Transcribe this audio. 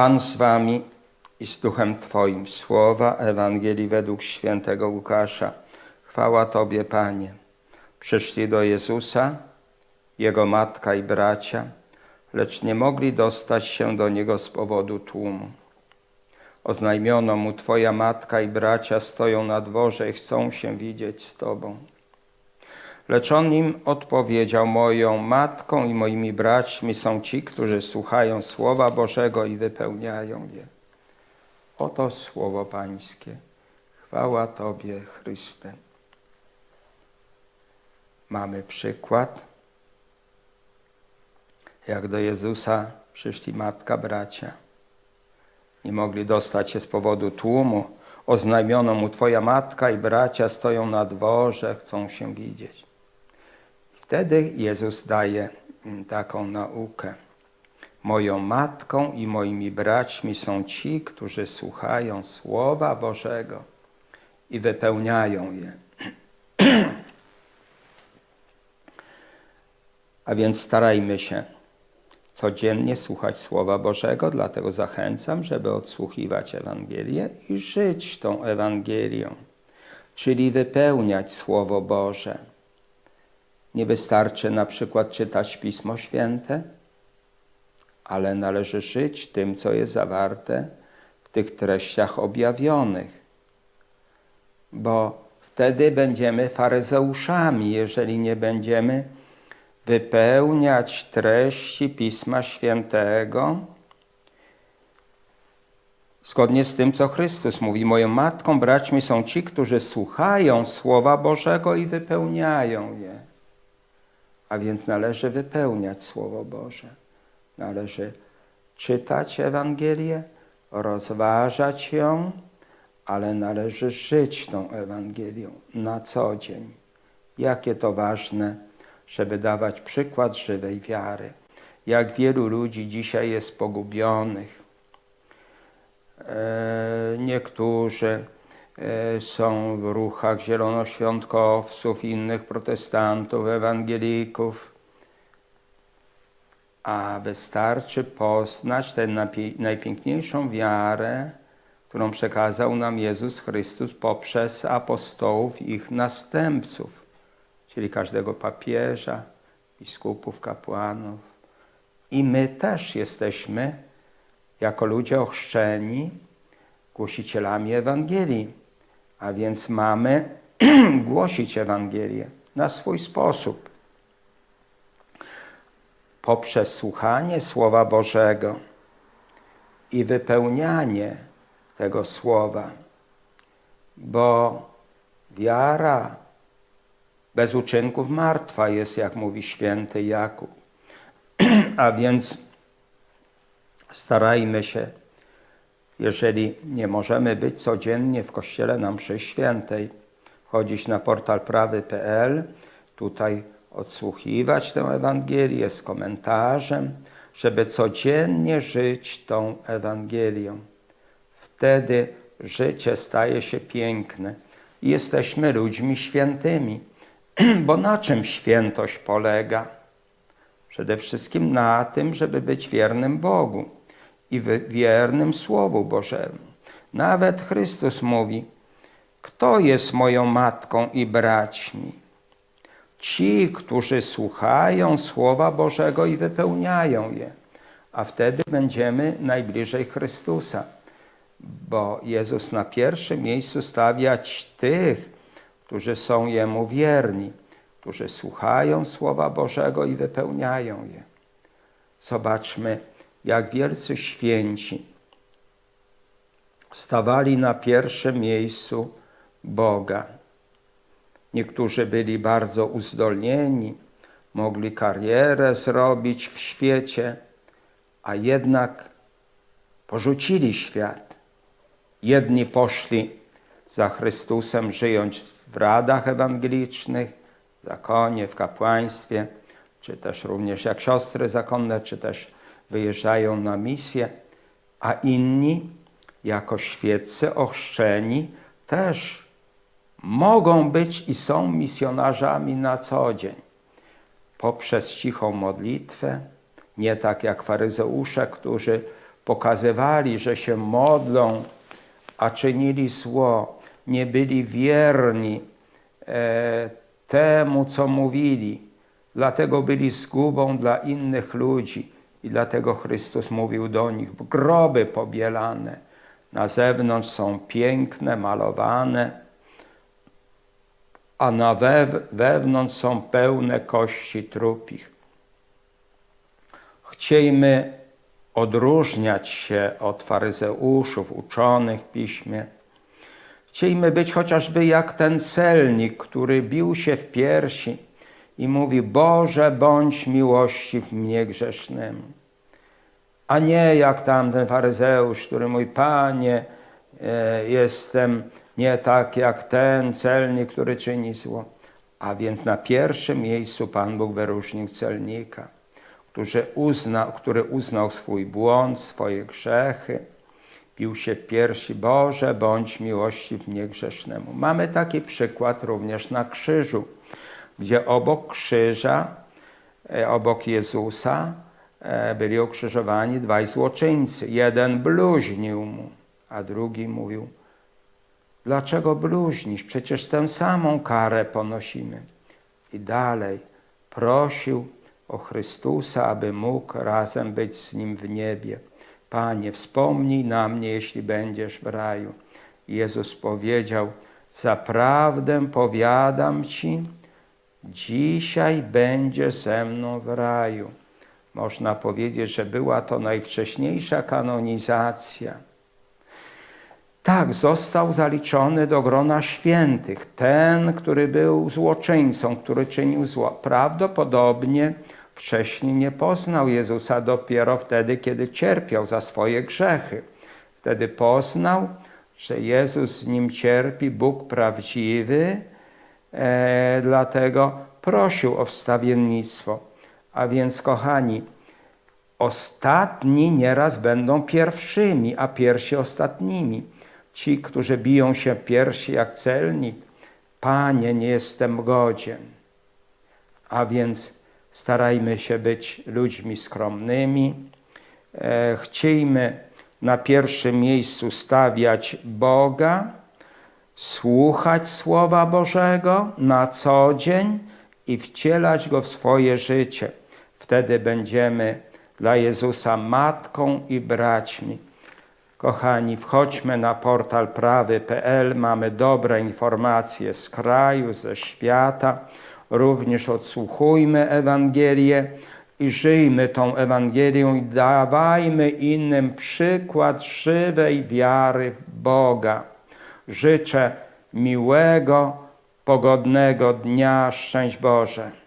Pan z wami i z duchem Twoim. Słowa Ewangelii według świętego Łukasza. Chwała Tobie, Panie. Przyszli do Jezusa, Jego matka i bracia, lecz nie mogli dostać się do Niego z powodu tłumu. Oznajmiono mu, Twoja matka i bracia stoją na dworze i chcą się widzieć z Tobą. Lecz on im odpowiedział: Moją matką i moimi braćmi są ci, którzy słuchają Słowa Bożego i wypełniają je. Oto Słowo Pańskie. Chwała Tobie, Chryste. Mamy przykład, jak do Jezusa przyszli matka, bracia. Nie mogli dostać się z powodu tłumu. Oznajmiono mu, Twoja matka i bracia stoją na dworze, chcą się widzieć. Wtedy Jezus daje im taką naukę. Moją matką i moimi braćmi są ci, którzy słuchają Słowa Bożego i wypełniają je. A więc starajmy się codziennie słuchać Słowa Bożego, dlatego zachęcam, żeby odsłuchiwać Ewangelię i żyć tą Ewangelią, czyli wypełniać Słowo Boże. Nie wystarczy na przykład czytać Pismo Święte, ale należy żyć tym, co jest zawarte w tych treściach objawionych, bo wtedy będziemy faryzeuszami, jeżeli nie będziemy wypełniać treści Pisma Świętego zgodnie z tym, co Chrystus mówi. Moją matką, braćmi są ci, którzy słuchają Słowa Bożego i wypełniają je. A więc należy wypełniać Słowo Boże. Należy czytać Ewangelię, rozważać ją, ale należy żyć tą Ewangelią na co dzień. Jakie to ważne, żeby dawać przykład żywej wiary. Jak wielu ludzi dzisiaj jest pogubionych. E, niektórzy są w ruchach zielonoświątkowców, innych protestantów, ewangelików a wystarczy poznać tę najpiękniejszą wiarę, którą przekazał nam Jezus Chrystus poprzez apostołów ich następców, czyli każdego papieża, biskupów, kapłanów. I my też jesteśmy, jako ludzie ochrzczeni, głosicielami Ewangelii, a więc mamy głosić Ewangelię na swój sposób poprzez słuchanie Słowa Bożego i wypełnianie tego Słowa, bo wiara bez uczynków martwa jest, jak mówi święty Jakub. A więc starajmy się, jeżeli nie możemy być codziennie w Kościele na mszy świętej, chodzić na portal prawy.pl, tutaj odsłuchiwać tę Ewangelię z komentarzem, żeby codziennie żyć tą Ewangelią. Wtedy życie staje się piękne i jesteśmy ludźmi świętymi. Bo na czym świętość polega? Przede wszystkim na tym, żeby być wiernym Bogu i wiernym Słowu Bożemu. Nawet Chrystus mówi, kto jest moją matką i braćmi? ci, którzy słuchają Słowa Bożego i wypełniają je, a wtedy będziemy najbliżej Chrystusa, bo Jezus na pierwszym miejscu stawiać tych, którzy są Jemu wierni, którzy słuchają Słowa Bożego i wypełniają je. Zobaczmy, jak wielcy święci stawali na pierwszym miejscu Boga Niektórzy byli bardzo uzdolnieni, mogli karierę zrobić w świecie, a jednak porzucili świat. Jedni poszli za Chrystusem, żyjąc w radach ewangelicznych, w zakonie, w kapłaństwie, czy też również jak siostry zakonne, czy też wyjeżdżają na misję, a inni jako świeccy ochrzczeni też mogą być i są misjonarzami na co dzień. Poprzez cichą modlitwę, nie tak jak faryzeusze, którzy pokazywali, że się modlą, a czynili zło, nie byli wierni e, temu, co mówili. Dlatego byli zgubą dla innych ludzi i dlatego Chrystus mówił do nich, groby pobielane, na zewnątrz są piękne, malowane, a na wew- wewnątrz są pełne kości trupich. Chciejmy odróżniać się od faryzeuszów, uczonych w piśmie. Chciejmy być chociażby jak ten celnik, który bił się w piersi i mówi: Boże, bądź miłościw mnie grzesznemu. A nie jak tamten faryzeusz, który mówi: Panie, e, jestem nie tak jak ten celnik, który czyni zło. A więc na pierwszym miejscu Pan Bóg wyróżnił celnika, który uznał, który uznał swój błąd, swoje grzechy, bił się w piersi, Boże, bądź miłościw mnie grzesznemu. Mamy taki przykład również na krzyżu, gdzie obok krzyża, e, obok Jezusa e, byli ukrzyżowani dwaj złoczyńcy. Jeden bluźnił mu, a drugi mówił, dlaczego bluźnisz? Przecież tę samą karę ponosimy. I dalej prosił o Chrystusa, aby mógł razem być z Nim w niebie. Panie, wspomnij na mnie, jeśli będziesz w raju. Jezus powiedział, zaprawdę powiadam Ci, dzisiaj będziesz ze mną w raju. Można powiedzieć, że była to najwcześniejsza kanonizacja. Tak, został zaliczony do grona świętych. Ten, który był złoczyńcą, który czynił zło. Prawdopodobnie wcześniej nie poznał Jezusa dopiero wtedy, kiedy cierpiał za swoje grzechy. Wtedy poznał, że Jezus z nim cierpi, Bóg prawdziwy, e, dlatego prosił o wstawiennictwo. A więc, kochani, ostatni nieraz będą pierwszymi, a pierwsi ostatnimi. Ci, którzy biją się w piersi jak celnik, Panie, nie jestem godzien. A więc starajmy się być ludźmi skromnymi. E, chciejmy na pierwszym miejscu stawiać Boga, słuchać Słowa Bożego na co dzień i wcielać Go w swoje życie. Wtedy będziemy dla Jezusa matką i braćmi. Kochani, wchodźmy na portal prawy.pl, mamy dobre informacje z kraju, ze świata. Również odsłuchujmy Ewangelię i żyjmy tą Ewangelią i dawajmy innym przykład żywej wiary w Boga. Życzę miłego, pogodnego dnia. Szczęść Boże.